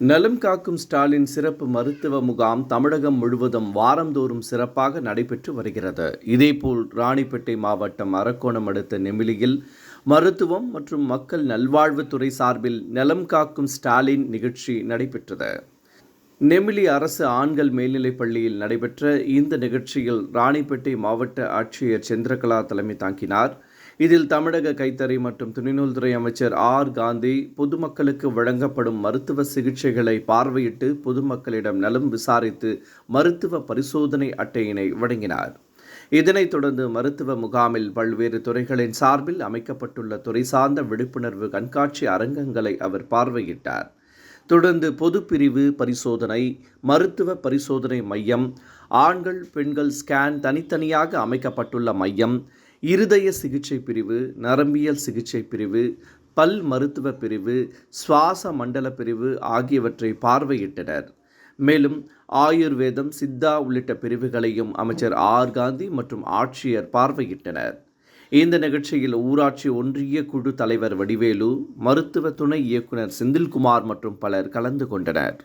நலம் காக்கும் ஸ்டாலின் சிறப்பு மருத்துவ முகாம் தமிழகம் முழுவதும் வாரந்தோறும் சிறப்பாக நடைபெற்று வருகிறது. இதேபோல் ராணிப்பேட்டை மாவட்டம் அரக்கோணம் அடுத்த நெமிலியில் மருத்துவம் மற்றும் மக்கள் நல்வாழ்வுத்துறை சார்பில் நலம் காக்கும் ஸ்டாலின் நிகழ்ச்சி நடைபெற்றது. நெமிலி அரசு ஆண்கள் மேல்நிலைப் பள்ளியில் நடைபெற்ற இந்த நிகழ்ச்சியில் ராணிப்பேட்டை மாவட்ட ஆட்சியர் சந்திரகலா தலைமை தாங்கினார். இதில் தமிழக கைத்தறி மற்றும் துணிநூல்துறை அமைச்சர் ஆர். காந்தி பொதுமக்களுக்கு வழங்கப்படும் மருத்துவ சிகிச்சைகளை பார்வையிட்டு பொதுமக்களிடம் நலம் விசாரித்து மருத்துவ பரிசோதனை அட்டையினை வழங்கினார். இதனைத் தொடர்ந்து மருத்துவ முகாமில் பல்வேறு துறைகளின் சார்பில் அமைக்கப்பட்டுள்ள துறை சார்ந்த விழிப்புணர்வு கண்காட்சி அரங்கங்களை அவர் பார்வையிட்டார். தொடர்ந்து பொது பிரிவு பரிசோதனை மருத்துவ பரிசோதனை மையம் ஆண்கள் பெண்கள் ஸ்கேன் தனித்தனியாக அமைக்கப்பட்டுள்ள மையம் இருதய சிகிச்சை பிரிவு நரம்பியல் சிகிச்சை பிரிவு பல் மருத்துவ பிரிவு சுவாச மண்டல பிரிவு ஆகியவற்றை பார்வையிட்டனர். மேலும் ஆயுர்வேதம் சித்தா உள்ளிட்ட பிரிவுகளையும் அமைச்சர் ஆர். காந்தி மற்றும் ஆட்சியர் பார்வையிட்டனர். இந்த நிகழ்ச்சியில் ஊராட்சி ஒன்றிய குழு தலைவர் வடிவேலு மருத்துவ துணை இயக்குனர் செந்தில்குமார் மற்றும் பலர் கலந்து கொண்டனர்.